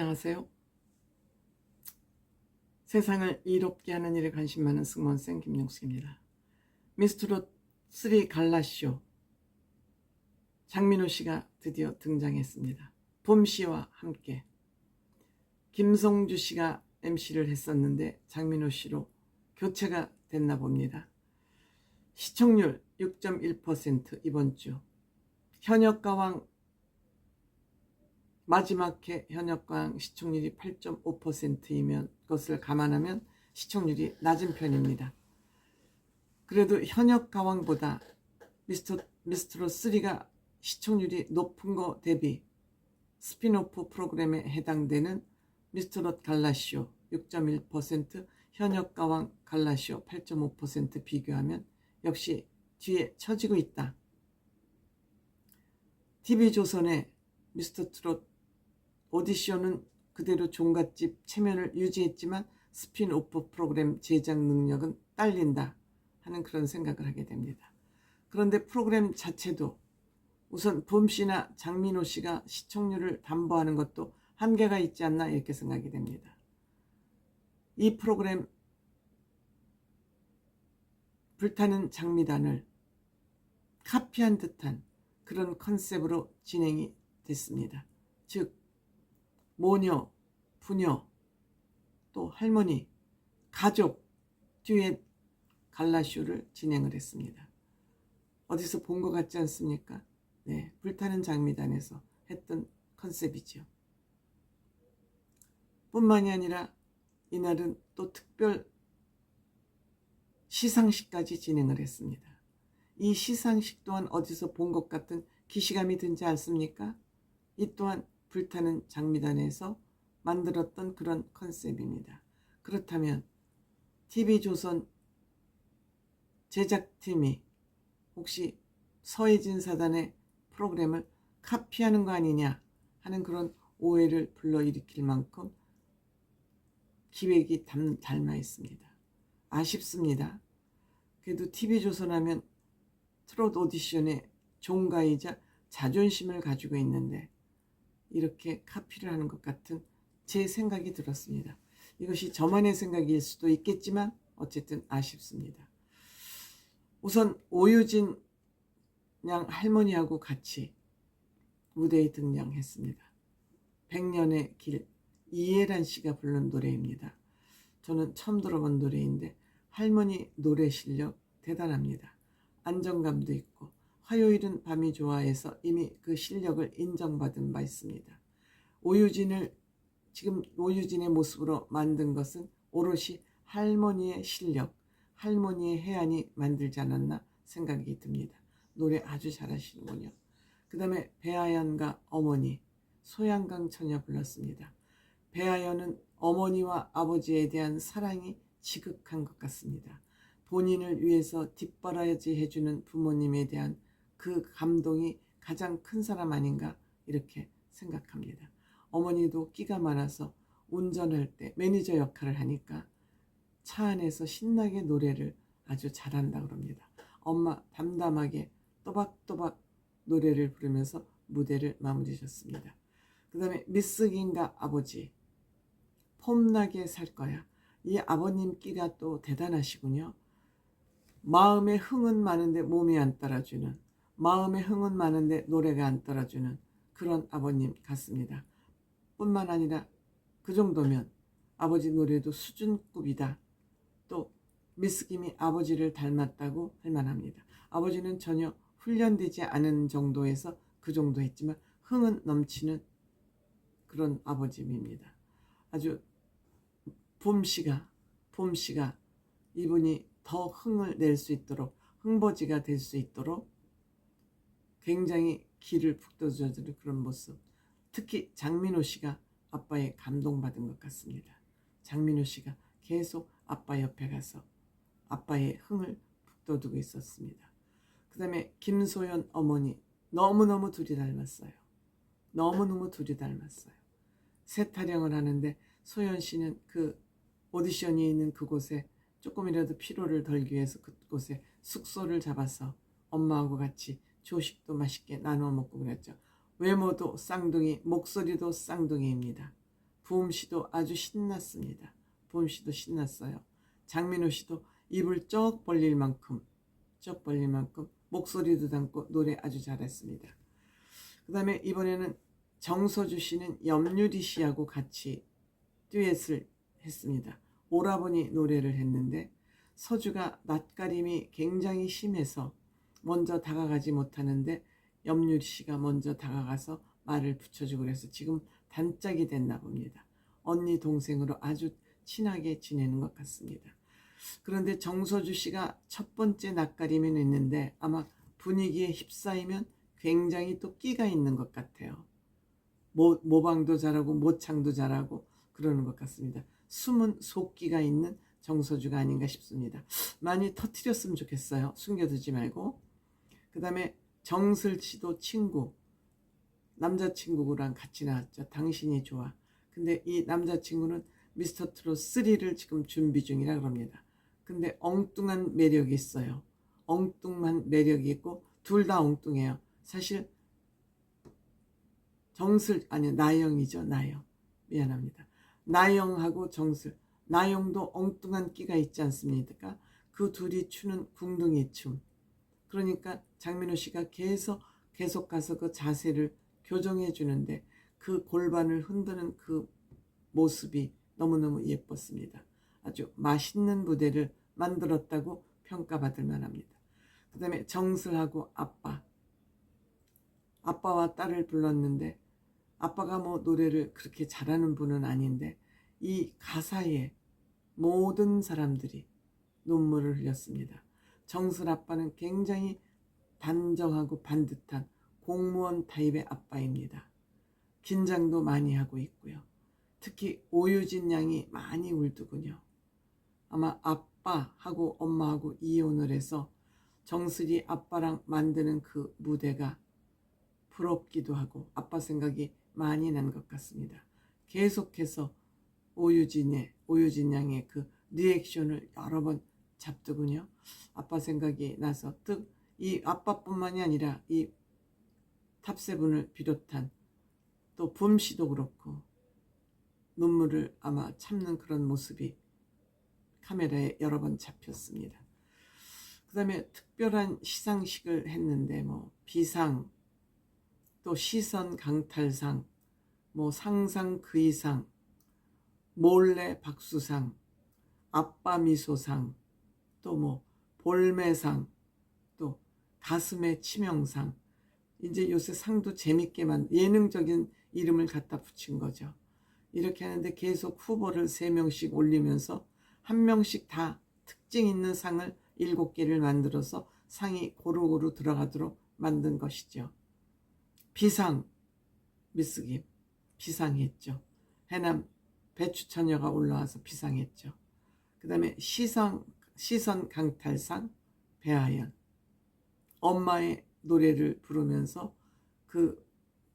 안녕하세요. 세상을 이롭게 하는 일에 관심 많은 승무원생 김용숙입니다. 미스트롯 3 갈라쇼 장민호 씨가 드디어 등장했습니다. 봄 씨와 함께 김성주 씨가 MC를 했었는데 장민호 씨로 교체가 됐나 봅니다. 시청률 6.1% 이번 주 현역 가왕 마지막 해 현역광 시청률이 8.5%이면 그것을 감안하면 시청률이 낮은 편입니다. 그래도 현역 가왕보다 미스터, 미스트로 3가 시청률이 높은 거 대비 스피노프 프로그램에 해당되는 미스터롯 갈라쇼 6.1% 현역 가왕 갈라쇼 8.5% 비교하면 역시 뒤에 처지고 있다. TV조선의 미스터 트롯 오디션은 그대로 종갓집 체면을 유지했지만 스핀오프 프로그램 제작 능력은 딸린다 하는 그런 생각을 하게 됩니다. 그런데 프로그램 자체도 우선 봄 씨나 장민호 씨가 시청률을 담보하는 것도 한계가 있지 않나 이렇게 생각이 됩니다. 이 프로그램 불타는 장미단을 카피한 듯한 그런 컨셉으로 진행이 됐습니다. 즉 모녀, 부녀, 또 할머니, 가족 듀엣 갈라쇼를 진행을 했습니다. 어디서 본 것 같지 않습니까? 네, 불타는 장미단에서 했던 컨셉이죠. 뿐만이 아니라 이날은 또 특별 시상식까지 진행을 했습니다. 이 시상식 또한 어디서 본 것 같은 기시감이 든지 않습니까? 이 또한 불타는 장미단에서 만들었던 그런 컨셉입니다. 그렇다면 TV조선 제작팀이 혹시 서해진 사단의 프로그램을 카피하는 거 아니냐 하는 그런 오해를 불러일으킬 만큼 기획이 닮아 있습니다. 아쉽습니다. 그래도 TV조선 하면 트롯 오디션의 종가이자 자존심을 가지고 있는데 이렇게 카피를 하는 것 같은 제 생각이 들었습니다. 이것이 저만의 생각일 수도 있겠지만 어쨌든 아쉽습니다. 우선 오유진 양 할머니하고 같이 무대에 등장했습니다. 백년의 길 이예란 씨가 부른 노래입니다. 저는 처음 들어본 노래인데 할머니 노래 실력 대단합니다. 안정감도 있고 화요일은 밤이 좋아해서 이미 그 실력을 인정받은 바 있습니다. 오유진을 지금 오유진의 모습으로 만든 것은 오롯이 할머니의 실력, 할머니의 해안이 만들지 않았나 생각이 듭니다. 노래 아주 잘하시는군요. 그 다음에 배아연과 어머니, 소양강 처녀 불렀습니다. 배아연은 어머니와 아버지에 대한 사랑이 지극한 것 같습니다. 본인을 위해서 뒷바라지 해주는 부모님에 대한 그 감동이 가장 큰 사람 아닌가 이렇게 생각합니다. 어머니도 끼가 많아서 운전할 때 매니저 역할을 하니까 차 안에서 신나게 노래를 아주 잘한다 그럽니다. 엄마 담담하게 또박또박 노래를 부르면서 무대를 마무리하셨습니다. 그 다음에 미스 긴가 아버지 폼나게 살 거야. 이 아버님 끼가 또 대단하시군요. 마음에 흥은 많은데 몸이 안 따라주는 마음에 흥은 많은데 노래가 안 따라주는 그런 아버님 같습니다. 뿐만 아니라 그 정도면 아버지 노래도 수준급이다. 또 미스김이 아버지를 닮았다고 할 만합니다. 아버지는 전혀 훈련되지 않은 정도에서 그 정도 했지만 흥은 넘치는 그런 아버지입니다. 아주 봄씨가 봄씨가 이분이 더 흥을 낼 수 있도록 흥버지가 될 수 있도록 굉장히 기를 북돋워주는 그런 모습. 특히 장민호 씨가 아빠의 감동받은 것 같습니다. 장민호 씨가 계속 아빠 옆에 가서 아빠의 흥을 북돋우고 있었습니다. 그 다음에 김소연 어머니 너무너무 둘이 닮았어요. 너무너무 둘이 닮았어요. 새 타령을 하는데 소연 씨는 그 오디션이 있는 그곳에 조금이라도 피로를 덜기 위해서 그곳에 숙소를 잡아서 엄마하고 같이 조식도 맛있게 나눠 먹고 그랬죠. 외모도 쌍둥이, 목소리도 쌍둥이입니다. 부음 씨도 아주 신났습니다. 부음 씨도 신났어요. 장민호 씨도 입을 쩍 벌릴 만큼 쩍 벌릴 만큼 목소리도 담고 노래 아주 잘했습니다. 그 다음에 이번에는 정서주 씨는 염유리 씨하고 같이 듀엣을 했습니다. 오라버니 노래를 했는데 서주가 낯가림이 굉장히 심해서 먼저 다가가지 못하는데 염유리 씨가 먼저 다가가서 말을 붙여주고 그래서 지금 단짝이 됐나 봅니다. 언니 동생으로 아주 친하게 지내는 것 같습니다. 그런데 정서주 씨가 첫 번째 낯가림이 있는데 아마 분위기에 휩싸이면 굉장히 또 끼가 있는 것 같아요. 모, 모방도 잘하고 모창도 잘하고 그러는 것 같습니다. 숨은 속기가 있는 정서주가 아닌가 싶습니다. 많이 터트렸으면 좋겠어요. 숨겨두지 말고. 그 다음에 정슬 씨도 친구, 남자친구랑 같이 나왔죠. 당신이 좋아. 근데 이 남자친구는 미스터 트롯 3를 지금 준비 중이라 그럽니다. 근데 엉뚱한 매력이 있어요. 엉뚱한 매력이 있고 둘 다 엉뚱해요. 사실 정슬 아니 나영이죠. 나영. 미안합니다. 나영하고 정슬. 나영도 엉뚱한 끼가 있지 않습니까? 그 둘이 추는 궁둥이 춤. 그러니까 장민호 씨가 계속 계속 가서 그 자세를 교정해 주는데 그 골반을 흔드는 그 모습이 너무너무 예뻤습니다. 아주 맛있는 무대를 만들었다고 평가받을 만합니다. 그 다음에 정슬하고 아빠. 아빠와 딸을 불렀는데 아빠가 뭐 노래를 그렇게 잘하는 분은 아닌데 이 가사에 모든 사람들이 눈물을 흘렸습니다. 정슬 아빠는 굉장히 단정하고 반듯한 공무원 타입의 아빠입니다. 긴장도 많이 하고 있고요. 특히 오유진 양이 많이 울더군요. 아마 아빠하고 엄마하고 이혼을 해서 정슬이 아빠랑 만드는 그 무대가 부럽기도 하고 아빠 생각이 많이 난 것 같습니다. 계속해서 오유진의 오유진 양의 그 리액션을 여러 번 잡더군요. 아빠 생각이 나서 뜻이 아빠뿐만이 아니라 이 탑세븐을 비롯한 또 붐씨도 그렇고 눈물을 아마 참는 그런 모습이 카메라에 여러 번 잡혔습니다. 그 다음에 특별한 시상식을 했는데 뭐 비상 또 시선 강탈상 뭐 상상 그 이상 몰래 박수상 아빠 미소상 또 뭐 볼매상 또 가슴의 치명상 이제 요새 상도 재밌게만 예능적인 이름을 갖다 붙인 거죠. 이렇게 하는데 계속 후보를 3명씩 올리면서 한 명씩 다 특징 있는 상을 7개를 만들어서 상이 고루고루 들어가도록 만든 것이죠. 비상 미스김 비상했죠. 해남 배추 처녀가 올라와서 비상했죠. 그 다음에 시선, 시선 강탈상 배아연 엄마의 노래를 부르면서 그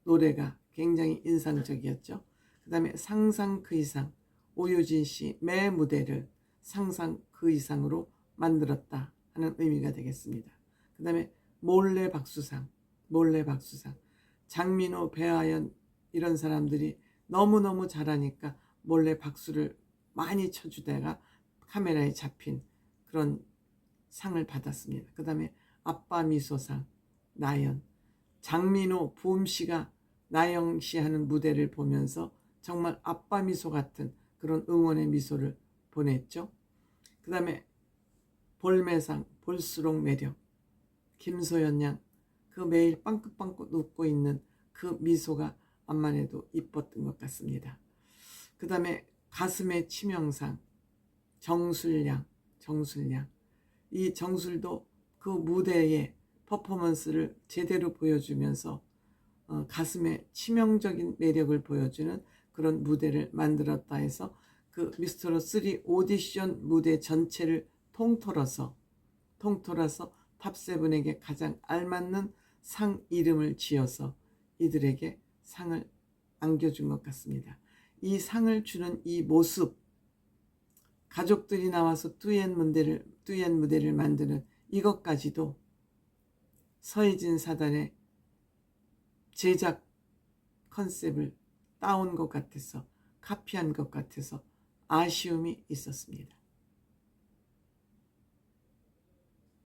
노래가 굉장히 인상적이었죠. 그 다음에 상상 그 이상 오유진 씨 매 무대를 상상 그 이상으로 만들었다 하는 의미가 되겠습니다. 그 다음에 몰래 박수상 몰래 박수상 장민호 배아연 이런 사람들이 너무너무 잘하니까 몰래 박수를 많이 쳐주다가 카메라에 잡힌 그런 상을 받았습니다. 그 다음에 아빠 미소상 나연 장민호 부음 씨가 나영 씨 하는 무대를 보면서 정말 아빠 미소 같은 그런 응원의 미소를 보냈죠. 그 다음에 볼매상 볼수록 매력 김소연 양 그 매일 빵긋빵긋 웃고 있는 그 미소가 암만 해도 이뻤던 것 같습니다. 그 다음에 가슴의 치명상 정술량 정술량 이 정술도 그 무대에 퍼포먼스를 제대로 보여주면서 어, 가슴에 치명적인 매력을 보여주는 그런 무대를 만들었다 해서 그 미스터로 3 오디션 무대 전체를 통틀어서 통틀어서 탑세븐에게 가장 알맞는 상 이름을 지어서 이들에게 상을 안겨준 것 같습니다. 이 상을 주는 이 모습, 가족들이 나와서 뚜엣 무대를, 뚜엣 무대를 만드는 이것까지도 서혜진 사단의 제작 컨셉을 따온 것 같아서 카피한 것 같아서 아쉬움이 있었습니다.